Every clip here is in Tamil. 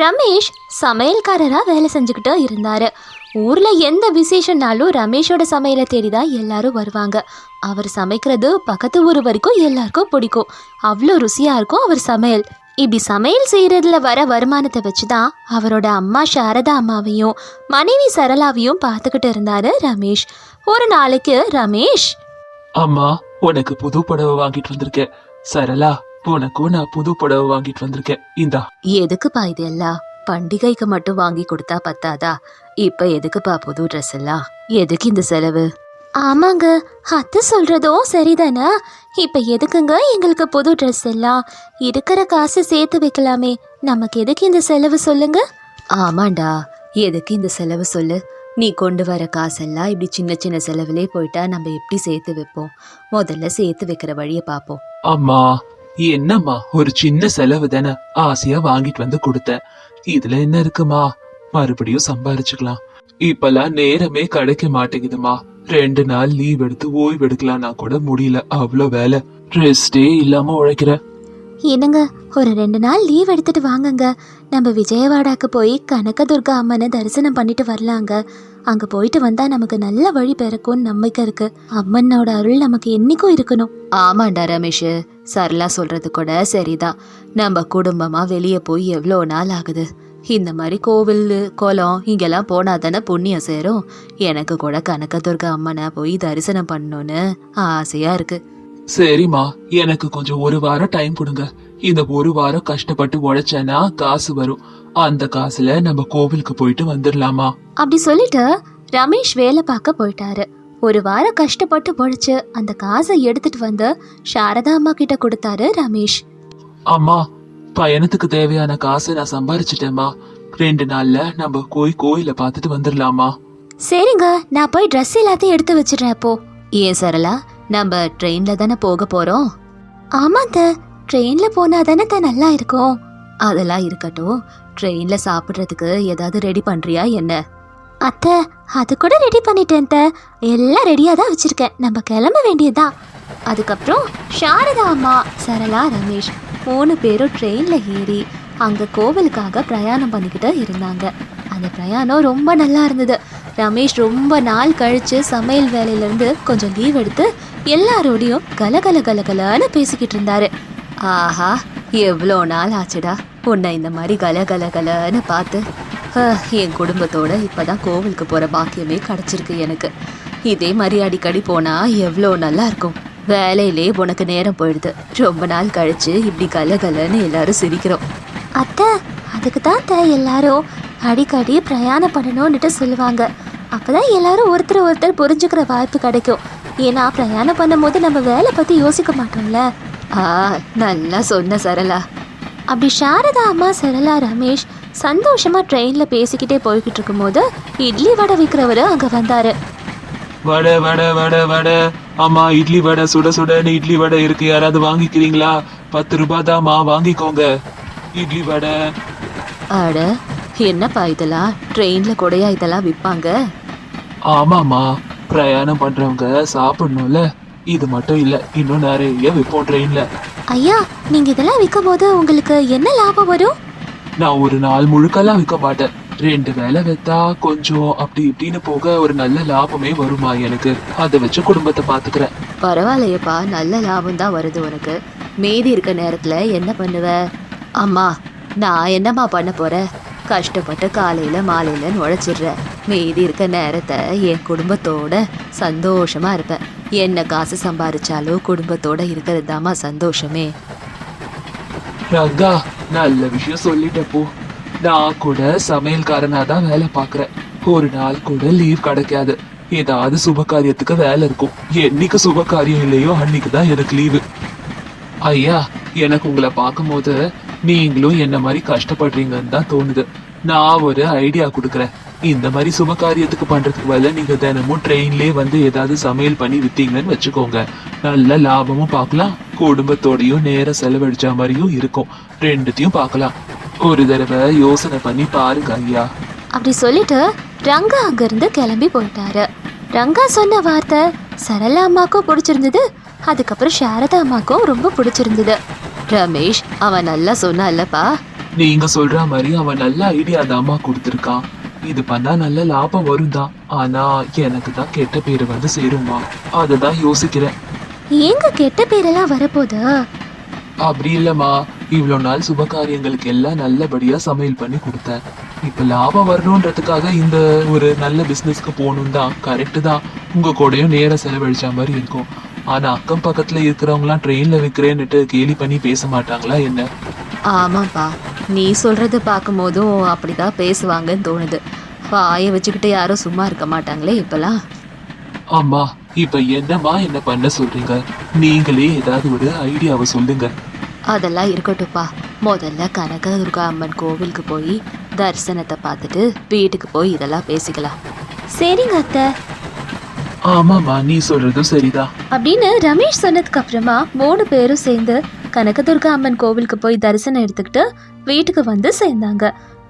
ரமேஷ் சமையல்காரராக வேலை செஞ்சுக்கிட்டு இருந்தார். ஊரில் எந்த விசேஷனாலும் ரமேஷோட சமையலை தேடி தான் எல்லாரும் வருவாங்க. அவர் சமைக்கிறது பக்கத்து ஊர் வரைக்கும் எல்லாருக்கும் பிடிக்கும். அவ்வளோ ருசியாக இருக்கும் அவர் சமையல். இப்படி சமையல் செய்கிறதுல வர வருமானத்தை வச்சு தான் அவரோட அம்மா சாரதா அம்மாவையும் மனைவி சரளாவையும் பார்த்துக்கிட்டு இருந்தார் ரமேஷ். ஒரு நாளைக்கு ரமேஷ்! அம்மா உனக்கு புது புடவை வாங்கிட்டு வந்திருக்கேன். சரளா உனக்கும் நான் புது புடவை வாங்கிட்டு வந்திருக்கேன். இந்தா. எதுக்குப்பா இது எல்லாம்? பண்டிகைக்கு மட்டும் வாங்கி கொடுத்தா பத்தாதா? இப்ப எதுக்குப்பா புது ட்ரெஸ் எல்லாம்? எதுக்கு இந்த செலவு? ஆமாங்க. அத்தை சொல்றதும் சரிதானே? இப்ப எதுக்குங்க எங்களுக்கு புது ட்ரெஸ் எல்லாம்? இருக்கிற காசு சேர்த்து வைக்கலாமே. நமக்கு எதுக்கு இந்த செலவு சொல்லுங்க? ஆமாண்டா. எதுக்கு இந்த செலவு சொல்லு? நீ கொண்டு வர காசெல்லாம் இப்படி சின்ன சின்ன செலவுலே போயிட்டா நம்ம எப்படி சேர்த்து வைப்போம்? முதல்ல சேர்த்து வைக்கிற வழியை பார்ப்போம். அம்மா என்னம்மா ஒரு சின்ன செலவு தானே ஆசையா வாங்கிட்டு வந்து கொடுத்தேன் இதுல என்ன இருக்குமா? மறுபடியும் சம்பாரிச்சுக்கலாம். இப்பெல்லாம் நேரமே கிடைக்க மாட்டேங்குதுமா. ரெண்டு நாள் லீவ் எடுத்து ஓய்வு எடுக்கலாம்னா கூட முடியல. அவ்வளோ வேலை. ரெஸ்டே இல்லாம உழைக்கிற. என்னங்க ஒரு ரெண்டு நாள் லீவ் எடுத்துட்டு வாங்கங்க. நம்ம விஜயவாடாக்கு போய் கனகதுர்கா அம்மனை தரிசனம் பண்ணிட்டு வரலாங்க. அங்க போயிட்டு வந்தா நமக்கு நல்ல வழி பிறக்கும்னு நம்பிக்கை இருக்கு. அம்மனோட அருள் நமக்கு என்னைக்கும் இருக்கணும். ஆமாண்டா ரமேஷ். சரளா சொல்றது கூட சரிதான். நம்ம குடும்பமா வெளியே போய் எவ்வளோ நாள் ஆகுது? இந்த மாதிரி கோவில் குளம் இங்கெல்லாம் போனா தானே புண்ணியம் சேரும்? எனக்கு கூட கனகதுர்கா அம்மனை போய் தரிசனம் பண்ணணும்னு ஆசையா இருக்கு. சரிம்மா எனக்கு கொஞ்சம் ஒரு வாரம் டைம் கொடுங்க. இந்த ஒரு வாரம் கஷ்டப்பட்டு உழைச்சேன்னா காசு வரும். அந்த காசுல நம்ம கோவிலுக்கு போயிட்டு வந்துடலாமா? அப்படி சொல்லிட்டு ரமேஷ் வேலை பார்க்க போயிட்டாரு. ஒரு வாரம் கஷ்டப்பட்டு பொழைச்சு அந்த காசை எடுத்துட்டு வந்து சாரதா அம்மா கிட்ட கொடுத்தாரு ரமேஷ். அம்மா பயணத்துக்கு தேவையான காசை நான் சம்பாரிச்சிட்டேம்மா. ரெண்டு நாள்ல நம்ம போய் கோயில பார்த்துட்டு வந்துடலாமா சரிங்க நான் போய் ட்ரெஸ் எல்லாத்தையும் எடுத்து வச்சிடுறேன் அப்போ. ஏன் சரளா நம்ம ட்ரெயின்ல தானே போக போறோம்? ஆமாங்க ட்ரெயின்ல போனா தானே நல்லா இருக்கும். அதெல்லாம் இருக்கட்டும் ட்ரெயின்ல சாப்பிட்றதுக்கு ஏதாவது ரெடி பண்றியா என்ன? அத்தை அது கூட ரெடி பண்ணிட்டேன் எல்லாம் ரெடியாக தான் வச்சுருக்கேன். நம்ம கிளம்ப வேண்டியதுதான் அதுக்கப்புறம் சாரதா அம்மா சரளா ரமேஷ் மூணு பேரும் ட்ரெயினில் ஏறி அங்கே கோவிலுக்காக பிரயாணம் பண்ணிக்கிட்டு இருந்தாங்க. அந்த பிரயாணம் ரொம்ப நல்லா இருந்தது. ரமேஷ் ரொம்ப நாள் கழித்து சமையல் வேலையிலேருந்து கொஞ்சம் லீவ் எடுத்து எல்லாரோடையும் கலகல கலகலன்னு பேசிக்கிட்டு இருந்தாரு. ஆஹா எவ்வளோ நாள் ஆச்சுடா. உன்னை இந்த மாதிரி கலகல கலன்னு பார்த்து. என் குடும்பத்தோட இப்பதான் கோவிலுக்கு போற பாக்கியமே கிடைச்சிருக்கு எனக்கு. இதே மாதிரி அடிக்கடி போனா எவ்வளோ நல்லா இருக்கும். வேலையிலே உனக்கு நேரம் போயிடுது. ரொம்ப நாள் கழிச்சு இப்படி கலகலன்னு எல்லாரும் சிரிக்கிறோம். அத்தை அதுக்கு தான் எல்லாரும் அடிக்கடி பிரயாணம் பண்ணணும்னுட்டு சொல்லுவாங்க. அப்பதான் எல்லாரும் ஒருத்தர் ஒருத்தர் புரிஞ்சுக்கிற வாய்ப்பு கிடைக்கும். ஏன்னா பிரயாணம் பண்ணும்போது நம்ம வேலை பத்தி யோசிக்க மாட்டோம்ல. ஆ நல்லா சொன்ன சரளா. அப்படி சாரதா அம்மா சரளா ரமேஷ் சந்தோஷமா ட்ரெயின்ல பேசிக்கிட்டே போய்கிட்டு இருக்கும்போது இட்லி வடை விற்கிறவரு அங்க வந்தாரு. வடை வடை வடை வடை. அம்மா இட்லி வடை சுட சுடன்னு இட்லி வடை இருக்கு. யாராவது வாங்கிக்கிறீங்களா? பத்து ரூபாய் தாம்மா வாங்கிக்கோங்க. இட்லி வடை. அட என்னப்பா இதெல்லாம்? ட்ரெயின்ல கூடயா இதெல்லாம் விற்பாங்க ஆமாம்மா. பிரயாணம் பண்றவங்க சாப்பிடணும்ல. இது மட்டும் இல்ல இன்னும் நிறைய விற்போம் ட்ரெயின்ல ஐயா நீங்க இதெல்லாம் விற்கும் போது உங்களுக்கு என்ன லாபம் வரும்? நான் ஒரு நாள் முழுக்கெல்லாம் விற்க மாட்டேன். ரெண்டு வேலை வித்தா கொஞ்சம் அப்படி இப்படின்னு போக ஒரு நல்ல லாபமே வருமா எனக்கு? அதை வச்சு குடும்பத்தை பாத்துக்கிறேன். பரவாயில்லையப்பா நல்ல லாபம் தான் வருது உனக்கு. மீதி இருக்க நேரத்துல என்ன பண்ணுவ? அம்மா நான் என்னம்மா பண்ண போறேன் கஷ்டப்பட்டு காலையில மாலையில நுழைச்சிடுறேன் மீதி இருக்க நேரத்தை என் குடும்பத்தோட சந்தோஷமா இருப்பேன். என்ன காசு சம்பாரிச்சாலும் குடும்பத்தோட இருக்கிறது சந்தோஷமே. ரங்கா நல்ல விஷயம் சொல்லிட்டப்போ நான் கூட சமையல்காரனாக தான் வேலை பார்க்குறேன். ஒரு நாள் கூட லீவ் கிடைக்காது. ஏதாவது சுப காரியத்துக்கு வேலை இருக்கும். என்னைக்கு சுப காரியம் இல்லையோ அன்னைக்கு தான் எனக்கு லீவு ஐயா எனக்கு உங்களை பார்க்கும்போது நீங்களும் என்ன மாதிரி கஷ்டப்படுறீங்கன்னு தான் தோணுது. நான் ஒரு ஐடியா கொடுக்குறேன். இந்த மாதிரி சுப காரியத்துக்கு பண்றதுக்கு பதிலா நீங்க தினமும் ட்ரெயின்லயே வந்து ஏதாவது சமையல் பண்ணி வித்தீங்கன்னு வச்சுக்கோங்க. நல்ல லாபமும் பார்க்கலாம். குடும்பத்தோடயும் நேரம் செலவழிச்ச மாதிரியும் இருக்கும். ரெண்டுத்தையும் பார்க்கலாம். ஒரு தடவை யோசனை பண்ணி பாருங்க ஐயா. அப்படி சொல்லிட்டு ரங்கா அங்கிருந்து கிளம்பி போயிட்டாரு. ரங்கா சொன்ன வார்த்தை சரளா அம்மாக்கும் பிடிச்சிருந்தது. அதுக்கப்புறம் சாரதா அம்மாக்கும் ரொம்ப பிடிச்சிருந்தது. ரமேஷ் அவன் நல்லா சொன்னான்லப்பா. நீங்க சொல்ற மாதிரி அவன் நல்ல ஐடியா தாம்மா கொடுத்துருக்கான். இது பண்ணா நல்ல லாபம் வரும் தான் ஆனா எனக்கு தான் கெட்ட பேரு வந்து சேருமா அததான் யோசிக்கிறேன். ஏங்க கெட்ட பேரெல்லாம் வரப்போதா? அப்படி இல்லம்மா. இவ்வளோ நாள் சுப காரியங்களுக்கு எல்லாம் நல்லபடியா சமையல் பண்ணி கொடுத்தேன் இப்ப லாபம் வரணுன்றதுக்காக இந்த ஒரு நல்ல பிசினஸ்க்கு போகணும் தான் கரெக்டு தான். உங்க கூடயும் நேரம் செலவழிச்ச மாதிரி இருக்கும். ஆனா அக்கம் பக்கத்துல இருக்கிறவங்களாம் ட்ரெயின்ல விற்கிறேன்னுட்டு கேலி பண்ணி பேச மாட்டாங்களா என்ன? ஆமாப்பா. நீ சொல்றத பார்க்கும்போதும் அப்படிதான் பேசுவாங்கன்னு தோணுது. வாயை வச்சுக்கிட்டு யாரும் சும்மா இருக்க மாட்டாங்களே இப்பெல்லாம்? ஆமா இப்ப என்னம்மா என்ன பண்ண சொல்றீங்க? நீங்களே ஏதாவது ஒரு ஐடியாவை சொல்லுங்க. அதெல்லாம் இருக்கட்டும்ப்பா. முதல்ல கனகதுர்கா அம்மன் கோவிலுக்கு போய் தரிசனத்தை பார்த்துட்டு வீட்டுக்கு போய் இதெல்லாம் பேசிக்கலாம். சரிங்க அத்தை. ஆமாம்மா நீ சொல்றதும் சரிதான். அப்படின்னு ரமேஷ் சொன்னதுக்கு அப்புறமா மூணு பேரும் சேர்ந்து கனகதுர்கா அம்மன் கோவிலுக்கு போய் தரிசனம் எடுத்துக்கிட்டு வீட்டுக்கு வந்து சேர்ந்தாங்க.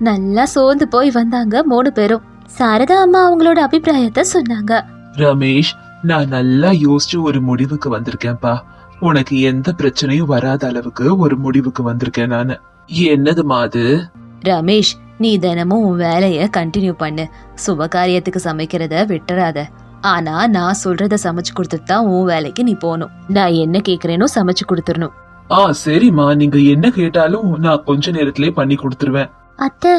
நல்லா சோர்ந்து போய் வந்தாங்க மூணு பேரும். சாரதா அம்மா அவங்களோட அபிப்பிராயத்தை சொன்னாங்க. ரமேஷ் நான் நல்லா யோசிச்சு ஒரு முடிவுக்கு வந்திருக்கேன்ப்பா. உனக்கு எந்த பிரச்சனையும் வராத அளவுக்கு ஒரு முடிவுக்கு வந்திருக்கேன் நானு. என்னதுமா அது? ரமேஷ் நீ தினமும் உன் வேலைய கண்டினியூ பண்ணு. சுப காரியத்துக்கு சமைக்கிறத விட்டுறாத. ஆனா நான் சொல்றத சமைச்சு கொடுத்துட்டு தான் உன் வேலைக்கு நீ போகணும். நான் என்ன கேக்குறேனோ சமைச்சு கொடுத்துடணும். ஆ சரிம்மா. நீங்க என்ன கேட்டாலும் நான் கொஞ்ச நேரத்திலே பண்ணி கொடுத்துருவேன். அத்தை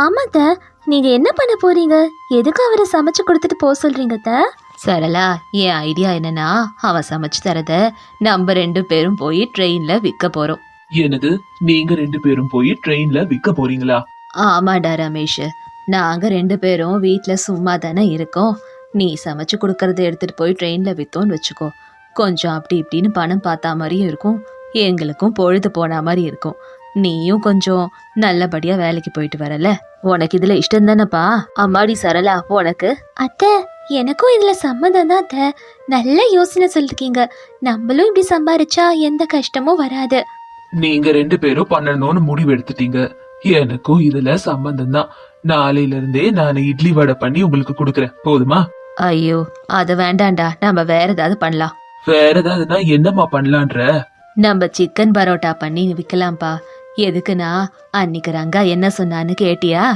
ஆமாத்த. நீங்க என்ன பண்ண போறீங்க? எதுக்கு அவரை சமைச்சு கொடுத்துட்டு போக சொல்றீங்க அத்த? சரளா என் ஐடியா என்னன்னா அவன் சமைச்சு தரத நம்ம ரெண்டு பேரும் போய் ட்ரெயின்ல விற்க போறோம். என்னது? நீங்க ரெண்டு பேரும் போய் ட்ரெயின்ல விற்க போறீங்களா? ஆமாடா ரமேஷ். நாங்க ரெண்டு பேரும் வீட்ல சும்மா தானே இருக்கோம். நீ சமைச்சு கொடுக்கறத எடுத்துட்டு போய் ட்ரெயின்ல வித்தோன்னு வச்சுக்கோ. கொஞ்சம் அப்படி இப்படின்னு பணம் பார்த்தா மாதிரியும் இருக்கும். எங்களுக்கும் பொழுது போன மாதிரி இருக்கும். நீயும் கொஞ்சம் நல்லபடியா வேலைக்கு போயிட்டு வரல. உனக்கு இதுல இஷ்டம் தானப்பா? அம்மாடி சரளா உனக்கு? அத்தை எனக்கும் இதுல சம்மதம் தான் அத்தை. நல்ல யோசனை சொல்லிருக்கீங்க. நம்மளும் இப்படி சம்பாரிச்சா எந்த கஷ்டமும் வராது. நீங்க ரெண்டு பேரும் பண்ணணும்னு முடிவு எடுத்துட்டீங்க எனக்கும் இதுல சம்பந்தம் தான். நாளையில இருந்தே நான் இட்லி வடை பண்ணி உங்களுக்கு கொடுக்கறேன். போதுமா? ஐயோ அது வேண்டாம்டா. நம்ம வேற ஏதாவது பண்ணலாம். வேற ஏதாவதுன்னா என்னம்மா பண்ணலான்ற? நம்ம சிக்கன் பரோட்டா பண்ணி விற்கலாம்ப்பா எதுக்குன்னா அன்னைக்கு ரங்கா என்ன சொன்னான்னு கேட்டியா?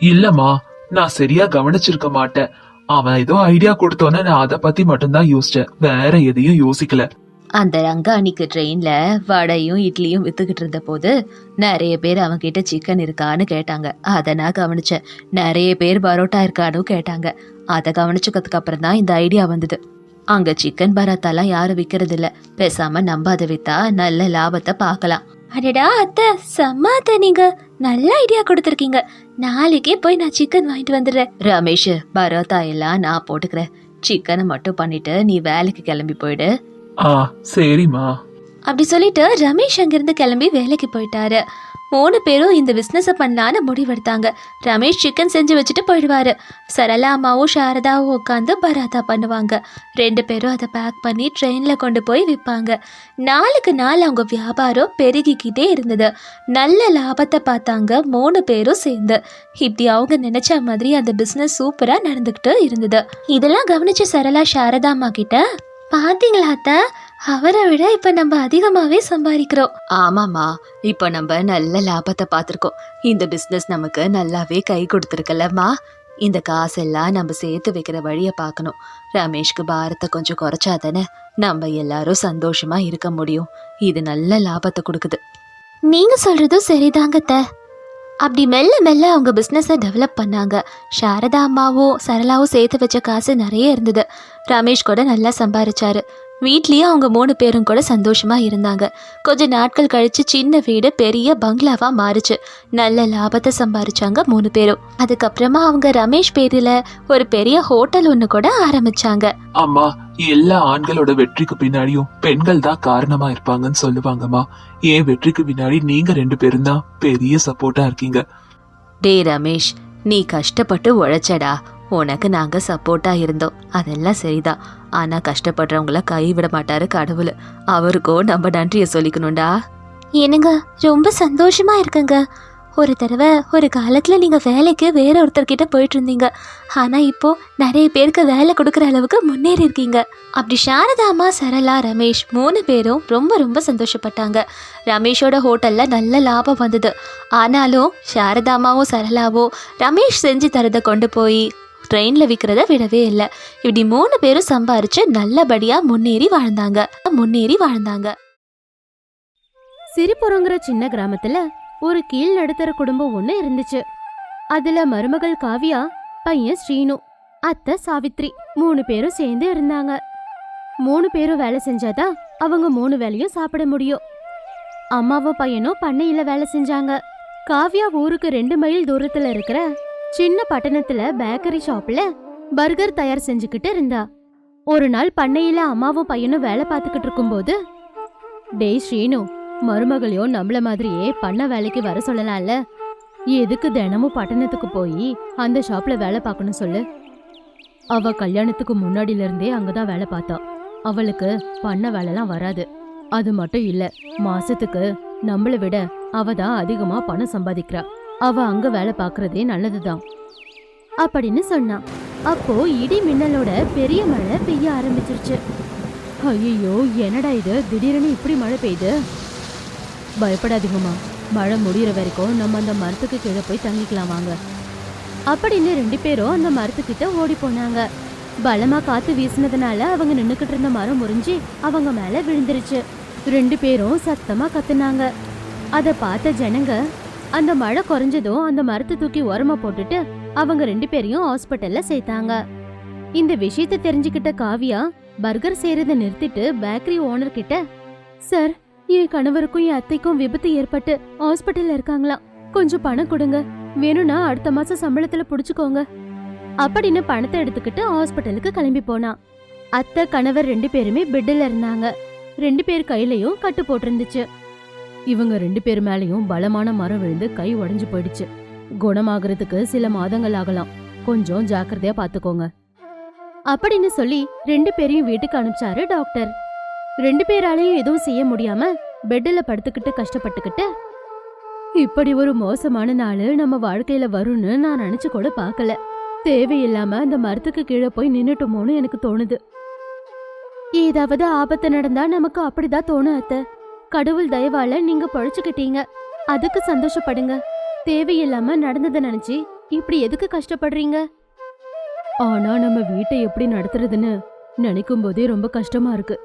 இல்லம்மா நான் சரியா கவனிச்சிருக்க மாட்டேன். அவன் ஏதோ ஐடியா கொடுத்தோன்னே நான் அதை பத்தி மட்டும்தான் யோசிச்சேன். வேற எதையும் யோசிக்கல. அந்த ரங்கா அன்னைக்கு ட்ரெயின்ல வடையும் இட்லியும் வித்துக்கிட்டு இருந்த போது நிறைய பேர் அவன்கிட்ட சிக்கன் இருக்கான்னு கேட்டாங்க. அதை நான் கவனிச்சேன். நிறைய பேர் பரோட்டா இருக்கான்னு கேட்டாங்க. அதை கவனிச்சுக்கிறதுக்கு அப்புறம் தான் இந்த ஐடியா வந்தது. அங்க சிக்கன் பரோட்டாலாம் யாரும் விக்கிறது இல்ல பேசாம நம்ம அதை வித்தா நல்ல லாபத்தை பார்க்கலாம். அடடா அத்தை செம்ம அத்தை நீங்க. நல்ல ஐடியா கொடுத்துருக்கீங்க. நாளைக்கே போய் நான் சிக்கன் வாங்கிட்டு வந்துடுறேன். ரமேஷ் பரோட்டா எல்லாம் நான் போட்டுக்கிறேன். சிக்கனை மட்டும் பண்ணிட்டு நீ வேலைக்கு கிளம்பி போயிடு. ஆ சரிம்மா. அப்படி சொல்லிட்டு ரமேஷ் அங்கிருந்து கிளம்பி வேலைக்கு போயிட்டாரு. மூணு பேரும் இந்த பிஸ்னஸை பண்ணலான்னு முடிவெடுத்தாங்க. ரமேஷ் சிக்கன் செஞ்சு வச்சுட்டு போயிடுவாரு. சரளா அம்மாவும் சாரதாவும் உட்காந்து பராத்தா பண்ணுவாங்க. ரெண்டு பேரும் அதை பேக் பண்ணி ட்ரெயினில் கொண்டு போய் விற்பாங்க நாளுக்கு நாள் அவங்க வியாபாரம் பெருகிக்கிட்டே இருந்தது. நல்ல லாபத்தை பார்த்தாங்க மூணு பேரும் சேர்ந்து. இப்படி அவங்க நினைச்ச மாதிரி அந்த பிஸ்னஸ் சூப்பராக நடந்துக்கிட்டு இருந்தது. இதெல்லாம் கவனிச்ச சரளா சாரதா அம்மா கிட்ட பார்த்தீங்களா அத்தை? அவரை விட இப்ப நம்ம அதிகமாவே சம்பாதிக்கிறோம். ஆமாமா இப்ப நம்ம நல்ல லாபத்தை பார்த்திருக்கோம். இந்த பிசினஸ் நமக்கு நல்லாவே கை கொடுத்துருக்கலம்மா இந்த காசெல்லாம் நம்ம சேர்த்து வைக்கிற வழியை பார்க்கணும். ரமேஷ்க்கு பாரத்தை கொஞ்சம் குறைச்சா தானே நம்ம எல்லாரும் சந்தோஷமா இருக்க முடியும். இது நல்ல லாபத்தை கொடுக்குது. நீங்க சொல்றதும் சரிதாங்க அத்தை. அப்படி மெல்ல மெல்ல அவங்க பிஸ்னஸை டெவலப் பண்ணாங்க. சாரதா அம்மாவும் சரளாவும் சேர்த்து வச்ச காசு நிறைய இருந்தது. ரமேஷ் கூட நல்லா சம்பாரிச்சாரு. வீட்லயே அவங்க மூணு பேரும் கூட சந்தோஷமா இருந்தாங்க. கொஞ்ச நாட்கள் கழிச்சு சின்ன வீடு பெரிய பங்களாவா மாறுச்சு. நல்ல லாபத்தை சம்பாரிச்சாங்க மூணு பேரும். அதுக்கப்புறமா அவங்க ரமேஷ் பேரில் ஒரு பெரிய ஹோட்டல் ஒன்று கூட ஆரம்பிச்சாங்க. அம்மா எல்லா ஆண்களோட வெற்றிக்கு பின்னாடியும் பெண்கள் தான் காரணமா இருப்பாங்கன்னு சொல்லுவாங்கம்மா. ஏன் வெற்றிக்கு பின்னாடி நீங்க ரெண்டு பேரும் தான் பெரிய சப்போர்ட்டா இருக்கீங்க. டே ரமேஷ் நீ கஷ்டப்பட்டு உழைச்சடா. உனக்கு நாங்க சப்போர்ட்டா இருந்தோம். அதெல்லாம் சரிதான். ஆனா கஷ்டப்படுறவங்கள கைவிட மாட்டாரு கடவுள். அவருக்கோ நம்ம நன்றியை சொல்லிக்கணும்டா. என்னங்க ரொம்ப சந்தோஷமா இருக்குங்க. ஒரு தடவை ஒரு காலத்தில் நீங்கள் வேலைக்கு வேற ஒருத்தர்கிட்ட போயிட்டு இருந்தீங்க ஆனால் இப்போ நிறைய பேருக்கு வேலை கொடுக்குற அளவுக்கு முன்னேறி இருக்கீங்க. அப்படி சாரதாமா சரளா ரமேஷ் மூணு பேரும் ரொம்ப ரொம்ப சந்தோஷப்பட்டாங்க. ரமேஷோட ஹோட்டலில் நல்ல லாபம் வந்தது. ஆனாலும் சாரதாமாவும் சரளாவோ ரமேஷ் செஞ்சு தரதை கொண்டு போய் ட்ரெயினில் விற்கிறத விடவே இல்லை. இப்படி மூணு பேரும் சம்பாரித்து நல்லபடியாக முன்னேறி வாழ்ந்தாங்க. முன்னேறி வாழ்ந்தாங்க. சிரிப்புறங்கிற சின்ன கிராமத்தில் ஒரு கீழ் நடுத்தர குடும்பம் ஒன்று இருந்துச்சு. அதில் மருமகள் காவியா பையன் ஸ்ரீனு அத்தை சாவித்ரி மூணு பேரும் சேர்ந்து இருந்தாங்க. மூணு பேரும் வேலை செஞ்சாதான் அவங்க மூணு வேலையும் சாப்பிட முடியும். அம்மாவும் பையனும் பண்ணையில் வேலை செஞ்சாங்க. காவியா ஊருக்கு ரெண்டு மைல் தூரத்தில் இருக்கிற சின்ன பட்டணத்துல பேக்கரி ஷாப்ல பர்கர் தயார் செஞ்சுக்கிட்டு இருந்தா. ஒரு நாள் பண்ணையில அம்மாவும் பையனும் வேலை பார்த்துக்கிட்டு இருக்கும்போது டேய் ஸ்ரீனு மருமகளையும் நம்மள மாதிரியே பண்ண வேலைக்கு வர சொல்லலாம்ல. எதுக்கு தினமும் பட்டணத்துக்கு போய் அந்த ஷாப்ல வேலை பார்க்கணும் சொல்லு. அவ கல்யாணத்துக்கு முன்னாடில இருந்தே அங்கதான் வேலை பார்த்தா. அவளுக்கு பண்ண வேலைலாம் வராது. அது மட்டும் இல்ல மாசத்துக்கு நம்மளை விட அவ தான் அதிகமா பணம் சம்பாதிக்கிறா. அவ அங்க வேலை பார்க்கறதே நல்லதுதான். அப்படின்னு சொன்னான் அப்போ இடி மின்னலோட பெரிய மழை பெய்ய ஆரம்பிச்சிருச்சு. ஐயோ என்னடா இது? திடீர்னு இப்படி மழை பெய்யுது? பயப்படாதீங்கம்மா மழை முடியிற வரைக்கும் நம்ம அந்த மரத்துக்கு கீழே போய் தங்கிக்கலாம் வாங்க. அப்படின்னு ரெண்டு பேரும் அந்த மரத்துக்கிட்ட ஓடி போனாங்க. பலமா காத்து வீசினதுனால அவங்க நின்னுக்கிட்டு இருந்த மரம் முறிஞ்சு அவங்க மேல விழுந்துருச்சு. ரெண்டு பேரும் சத்தமா கத்துனாங்க. அதை பார்த்த ஜனங்க அந்த மழை குறைஞ்சதும் அந்த மரத்தை தூக்கி உரமா போட்டுட்டு அவங்க ரெண்டு பேரையும் ஹாஸ்பிட்டல்ல சேர்த்தாங்க. இந்த விஷயத்தை தெரிஞ்சுக்கிட்ட காவியா பர்கர் செய்யறத நிறுத்திட்டு பேக்கரி ஓனர் கிட்ட சார் என் கணவருக்கும் என் அத்தைக்கும் விபத்து ஏற்பட்டு ஹாஸ்பிட்டல்ல இருக்காங்களாம். கொஞ்சம் பணம் கொடுங்க. வேணும்னா அடுத்த மாசம் சம்பளத்துல புடிச்சுக்கோங்க. அப்படின்னு பணத்தை எடுத்துக்கிட்டு ஹாஸ்பிட்டலுக்கு கிளம்பி போனான். அத்தை கணவர் ரெண்டு பேருமே பெட்டில் இருந்தாங்க. ரெண்டு பேர் கையிலயும் கட்டு போட்டிருந்துச்சு. இவங்க ரெண்டு பேர் மேலேயும் பலமான மரம் விழுந்து கை உடைஞ்சு போயிடுச்சு. குணமாகறதுக்கு சில மாதங்கள் ஆகலாம். கொஞ்சம் ஜாக்கிரதையா பாத்துக்கோங்க. அப்படின்னு சொல்லி ரெண்டு பேரையும் வீட்டுக்கு அனுப்பிச்சாரு டாக்டர். ரெண்டு பேராலையும் எதுவும் செய்ய முடியாம பெட்டில் படுத்துக்கிட்டு கஷ்டப்பட்டுக்கிட்டு இப்படி ஒரு மோசமான நாள் நம்ம வாழ்க்கையில வரும்னு நான் நினைச்சு கூட பார்க்கல தேவையில்லாம அந்த மரத்துக்கு கீழே போய் நின்னுட்டோமோன்னு எனக்கு தோணுது. ஏதாவது ஆபத்து நடந்தா நமக்கு அப்படிதான் தோணும் அத்தை. கடவுள் தயவால நீங்க பழச்சுக்கிட்டீங்க. அதுக்கு சந்தோஷப்படுங்க. தேவையில்லாம நடந்ததை நினைச்சு இப்படி எதுக்கு கஷ்டப்படுறீங்க? ஆனா நம்ம வீட்டை எப்படி நடத்துறதுன்னு நினைக்கும் போதே ரொம்ப கஷ்டமா இருக்கு.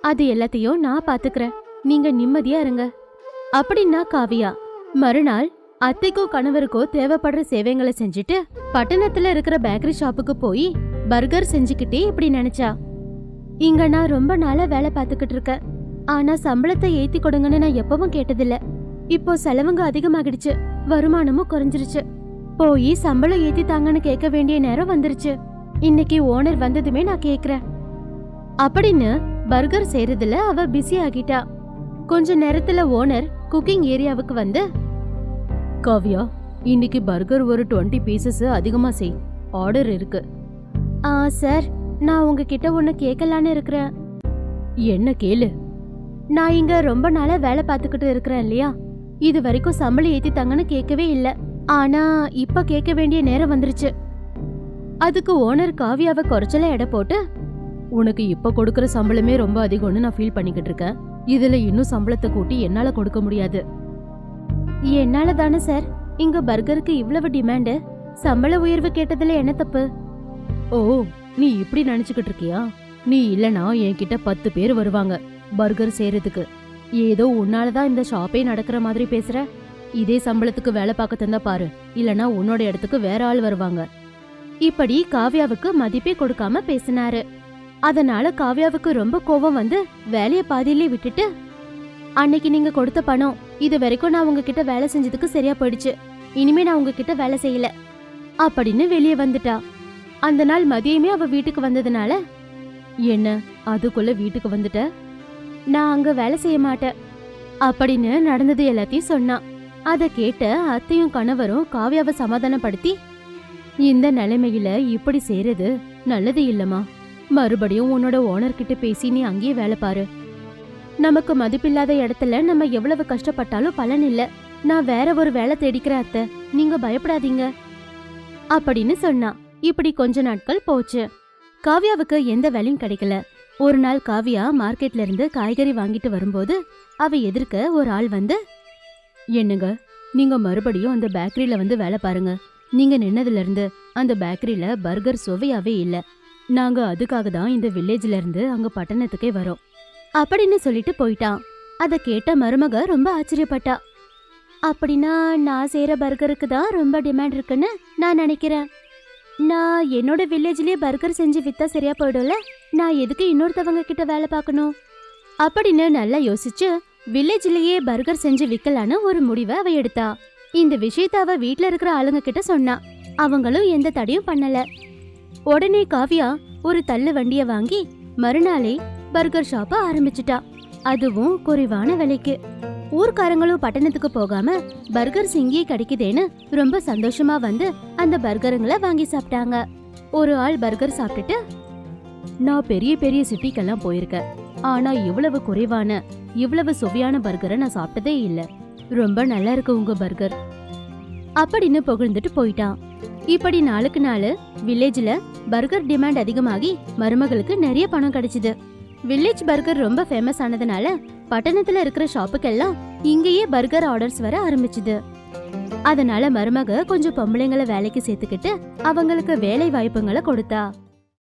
அது எல்லாத்தையும் நான் பாத்துக்கிறேன். நீங்க நிம்மதியா இருங்க. அப்படின்னா காவியா மறுநாள் அத்தைக்கோ கணவருக்கோ தேவைப்படுற சேவைங்களை செஞ்சுட்டு பட்டணத்துல இருக்கிற பேக்கரி ஷாப்புக்கு போய் பர்கர் செஞ்சுக்கிட்டே இப்படி நினைச்சா? இங்க நான் ரொம்ப நாளா வேலை பார்த்துக்கிட்டு இருக்கேன். ஆனா சம்பளத்தை ஏத்தி கொடுங்கன்னு நான் எப்பவும் கேட்டதில்ல. இப்போ செலவுங்க அதிகமாகிடுச்சு வருமானமும் குறைஞ்சிருச்சு. போய் சம்பளம் ஏத்தி தாங்கன்னு கேட்க வேண்டிய நேரம் வந்துருச்சு. இன்னைக்கு ஓனர் வந்ததுமே நான் கேக்குறேன். அப்படின்னு பர்கர் செய்யறதுல அவ பிஸி ஆகிட்டா. கொஞ்ச நேரத்துல ஓனர் குக்கிங் ஏரியாவுக்கு வந்து காவ்யா இன்னைக்கு பர்கர் ஒரு டுவெண்ட்டி பீசஸ் அதிகமா செய் ஆர்டர் இருக்கு. ஆ சார் நான் உங்ககிட்ட ஒன்னு கேட்கலான்னு இருக்கிறேன். என்ன கேளு நான் இங்க ரொம்ப நாளா வேலை பார்த்துக்கிட்டு இருக்கிறேன் இல்லையா? இது வரைக்கும் சம்பளம் ஏத்தி தாங்கன்னு கேட்கவே இல்ல. ஆனா இப்ப கேட்க வேண்டிய நேரம் வந்துருச்சு. அதுக்கு ஓனர் காவியாவை குறைச்சல எடை போட்டு உனக்கு இப்ப கொடுக்கற சம்பளமே ரொம்ப அதிகம்னு நான் ஃபீல் பண்ணிக்கிட்டு இருக்கேன். இதுல இன்னும் சம்பளத்தை கூட்டி என்னால கொடுக்க முடியாது. என்னால தானே சார் இங்க பர்கருக்கு இவ்வளவு டிமாண்டு. சம்பள உயர்வு கேட்டதுல என்ன தப்பு? ஓ நீ இப்படி நினைச்சுக்கிட்டு இருக்கியா? நீ இல்லனா என்கிட்ட பத்து பேர் வருவாங்க. பர்கர் செய்யறதுக்கு ஏதோ உன்னாலதான் இந்த ஷாப்பே நடக்கிற மாதிரி பேசுற? இதே சம்பளத்துக்கு வேலை பார்க்க தந்தா பாரு. இல்லனா உன்னோட இடத்துக்கு வேற ஆள் வருவாங்க. இப்படி காவ்யாவுக்கு மதிப்பே கொடுக்காம பேசினாரு. அதனால காவ்யாவுக்கு ரொம்ப கோபம் வந்து வேலைய பாதியிலே விட்டுட்டு அன்னைக்கு நீங்க கொடுத்த பணம் இது வரைக்கும் நான் உங்ககிட்ட வேலை செஞ்சதுக்கு சரியா போயிடுச்சு. இனிமே நான் உங்ககிட்ட வேலை செய்யல. அப்படின்னு வெளியே வந்துட்டா. அந்த நாள் மதியமே அவ வீட்டுக்கு வந்ததுனால என்ன அதுக்குள்ள வீட்டுக்கு வந்துட்ட? நான் அங்க வேலை செய்ய மாட்டேன். அப்படின்னு நடந்தது எல்லாத்தையும் சொன்னான் அதை கேட்ட அத்தையும் கணவரும் காவ்யாவை சமாதானப்படுத்தி இந்த நிலைமையில இப்படி செய்யறது நல்லது இல்லம்மா. மறுபடியும் உன்னோட ஓனர் கிட்ட பேசி நீ அங்கேயே வேலை பாரு. நமக்கு மதிப்பில்லாத இடத்துல நம்ம எவ்வளவு கஷ்டப்பட்டாலும் பலன் இல்ல. நான் வேற ஒரு வேலை தேடிக்கிறேன் அத்தை. நீங்க பயப்படாதீங்க. அப்படின்னு சொன்னா. இப்படி கொஞ்ச நாட்கள் போச்சு. காவ்யாவுக்கு எந்த வேலையும் கிடைக்கல. ஒரு நாள் காவியா மார்க்கெட்ல இருந்து காய்கறி வாங்கிட்டு வரும்போது அவ எதிர்க்க ஒரு ஆள் வந்து என்னங்க நீங்க மறுபடியும் அந்த பேக்கரியில வந்து வேலை பாருங்க. நீங்க நின்னதுல இருந்து அந்த பேக்கரியில பர்கர் சுவையாவே இல்ல. நாங்க அதுக்காக தான் இந்த வில்லேஜ்ல இருந்து அங்க பட்டணத்துக்கே வரோம். அப்படின்னு சொல்லிட்டு போயிட்டான். அத கேட்ட மருமக ரொம்ப ஆச்சரியப்பட்டா. அப்படின்னா நான் செய்யற பர்கருக்கு தான் ரொம்ப டிமாண்ட் இருக்குன்னு நான் நினைக்கிறேன். நான் என்னோட வில்லேஜ்லயே பர்கர் செஞ்சு வித்தா சரியா போயிடும்ல? நான் எதுக்கு இன்னொருத்தவங்க கிட்ட வேலை பார்க்கணும்? அப்படின்னு நல்லா யோசிச்சு வில்லேஜ்லயே பர்கர் செஞ்சு விக்கலான்னு ஒரு முடிவை அவ எடுத்தா. இந்த விஷயத்த அவ வீட்ல இருக்கிற ஆளுங்க கிட்ட சொன்னா. அவங்களும் எந்த தடையும் பண்ணல. உடனே காவ்யா ஒரு தள்ளு வண்டிய வாங்கி மறுநாளே பர்கர் ஷாப்ப ஆரம்பிச்சிட்டா. அதுவும் குறைவான விலைக்கு. ஊர்க்காரங்களும் பட்டணத்துக்கு போகாம பர்கர்ஸ் இங்கேயே கிடைக்குதேன்னு ரொம்ப சந்தோஷமா வந்து அந்த பர்கருங்களை வாங்கி சாப்பிட்டாங்க. ஒரு ஆள் பர்கர் சாப்பிட்டுட்டு நான் பெரிய பெரிய சிட்டிக்கெல்லாம் போயிருக்கேன். ஆனா இவ்வளவு குறைவான இவ்வளவு சுவையான பர்கரை நான் சாப்பிட்டதே இல்ல. ரொம்ப நல்லா இருக்கு உங்க பர்கர். அப்படின்னு புகழ்ந்துட்டு போயிட்டான். இப்படி நாளுக்கு நாள் வில்லேஜ்ல பர்கர் டிமாண்ட் அதிகமாகி மருமகளுக்கு நிறைய பணம் கிடைச்சது. வில்லேஜ் பர்கர் ரொம்ப ஃபேமஸ் ஆனதுனால பட்டணத்துல இருக்கிற ஷாப்புக்கெல்லாம் இங்கேயே பர்கர் ஆர்டர்ஸ் வர ஆரம்பிச்சுது. அதனால மருமக கொஞ்சம் பொம்பளைங்களை வேலைக்கு சேர்த்துக்கிட்டு அவங்களுக்கு வேலை வாய்ப்புங்களை கொடுத்தா.